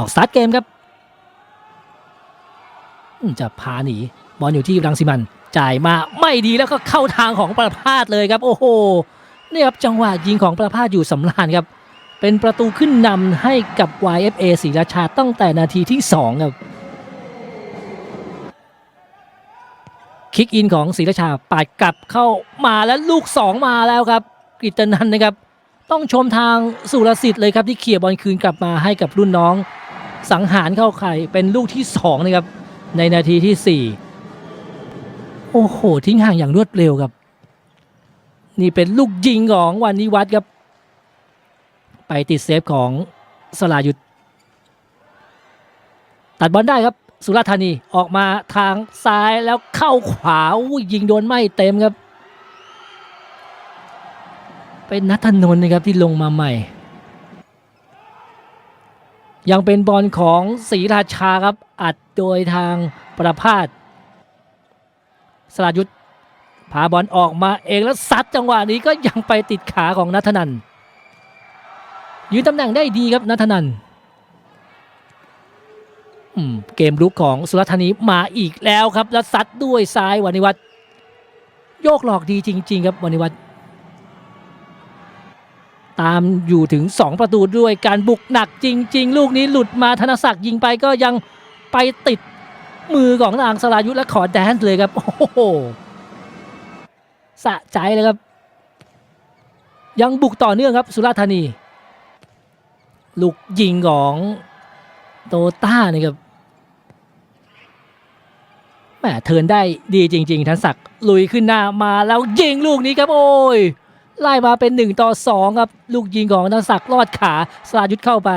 ออกสตาร์ทเกมครับจะพาหนีบอลอยู่ที่รังสิมันจ่ายมาไม่ดีแล้วก็เข้าทางของประพาสเลยครับ โอ้โหนี่ครับจังหวะยิงของประพาสอยู่สำราญครับ เป็นประตูขึ้นนำให้กับ YFA ศรีราชาตั้งแต่นาทีที่ 2 ครับ คิกอินของศรีราชาปาดกลับเข้ามาแล้วลูก 2 มาแล้วครับกฤตนันนะครับ ต้องชมทางสุรสิทธิ์เลยครับที่เคลียบอลคืนกลับมาให้กับรุ่นน้อง สังหารเข้าไข่เป็นลูกที่2นะครับในนาทีที่ 4 โอ้โห ทิ้งห่างอย่างรวดเร็วครับ นี่เป็นลูกยิงของวันนิวัฒน์ครับ ไปติดเซฟของสลายุทธตัดบอลได้ครับ สุราษฎร์ธานีออกมาทางซ้ายแล้วเข้าขวายยิงโดนไม่เต็มครับ เป็นนัทนนท์นะครับที่ลงมาใหม่ ยังเป็นบอลของศรีราชาครับอัดโดยทางประพาสสรายุทธพาบอลออกมาเองแล้วซัดจังหวะนี้ก็ยังไปติดขาของนัทนันยืนตำแหน่งได้ดีครับนัทนันเกมลุกของสุรธานีมาอีกแล้วครับ แล้วซัดด้วยซ้ายวันิวัฒน์โยกหลอกดีจริง ๆ ครับวันิวัฒน์ ตามอยู่ถึง 2 ประตูด้วยการบุกหนักจริง ๆ ลูกนี้หลุดมาธนศักดิ์ยิงไปก็ยังไปติดมือของนางสรายุทธและขอแดนซ์เลยครับโอ้โหสะใจเลยครับ ยังบุกต่อเนื่องครับสุราธานี ลูกยิงของโตต้านี่ครับแหมเทินได้ดีจริง ๆทันศักดิ์ลุยขึ้นหน้ามาแล้วยิงลูกนี้ครับโอ้ย ไล่มาเป็น 1 ต่อ 2 ครับ ลูกยิงของทันศักดิ์ลอดขาสรายุทธเข้าไป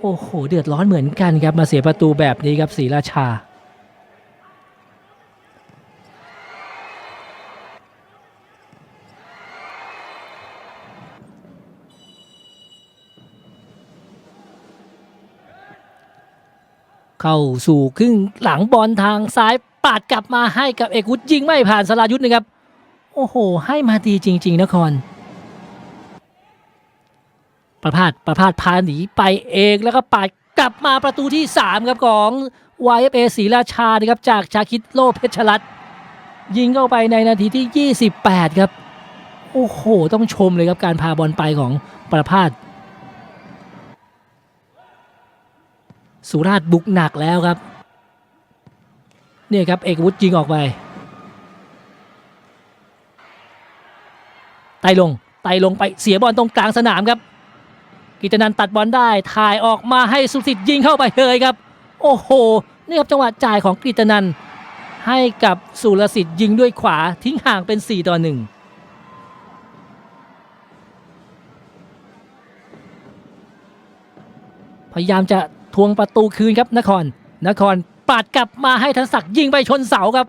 โอ้โห เดือดร้อนเหมือนกันครับ มาเสียประตูแบบนี้ครับศรีราชา เข้าสู่ครึ่งหลังบอลทางซ้าย ปาดกลับมาให้กับเอกวุฒิยิงไม่ผ่านสรายุทธนะครับ โอ้โห ให้มาดีจริง ๆ นคร ประพาสประพาสพาหนีไปเองแล้วก็ปาดกลับมาประตูที่ 3 ครับของ YFA ศรีราชานะครับจากชาคิดโลเพชรรัตยิงเข้าไปในนาทีที่ 28 ครับ โอ้โห ต้องชมเลยครับการพาบอลไปของประพาสสุราษฎร์บุกหนักแล้วครับ เนี่ยครับเอกวุฒิยิงออกไปไต่ลงไต่ลงไปเสียบอลตรงกลางสนามครับ กิตนันตัดบอลได้ถ่ายออกมาให้สุสิทธิ์ยิงเข้าไปเลยครับ โอ้โหนี่ครับจังหวะจ่ายของกิตนันให้กับสุรสิทธิ์ยิงด้วยขวาทิ้งห่างเป็น 4 ต่อ 1พยายามจะทวงประตูคืนครับนคร นคร ปาดกลับมาให้ทันศักดิ์ยิงไปชนเสาครับ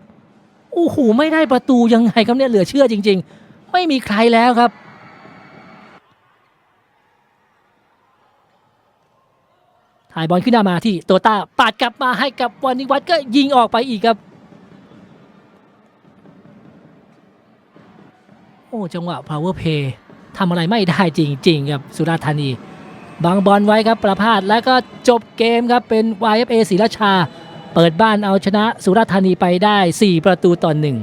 โอ้โหไม่ได้ประตูยังไงครับเนี่ยเหลือเชื่อจริง ๆ ไม่มีใครแล้วครับถ่ายบอลขึ้นหน้ามาที่โตต้าปาดกลับมาให้กับวานิวัฒน์ก็ยิงออกไปอีกครับ โอ้จังหวะ power play ทำอะไรไม่ได้จริง ๆ ครับสุราธานีบังบอลไว้ครับประพาสแล้วก็จบเกมครับเป็น YFA ศรีราชา เปิดบ้านเอาชนะสุราษฎร์ธานีไปได้ 4 ประตูต่อหนึ่ง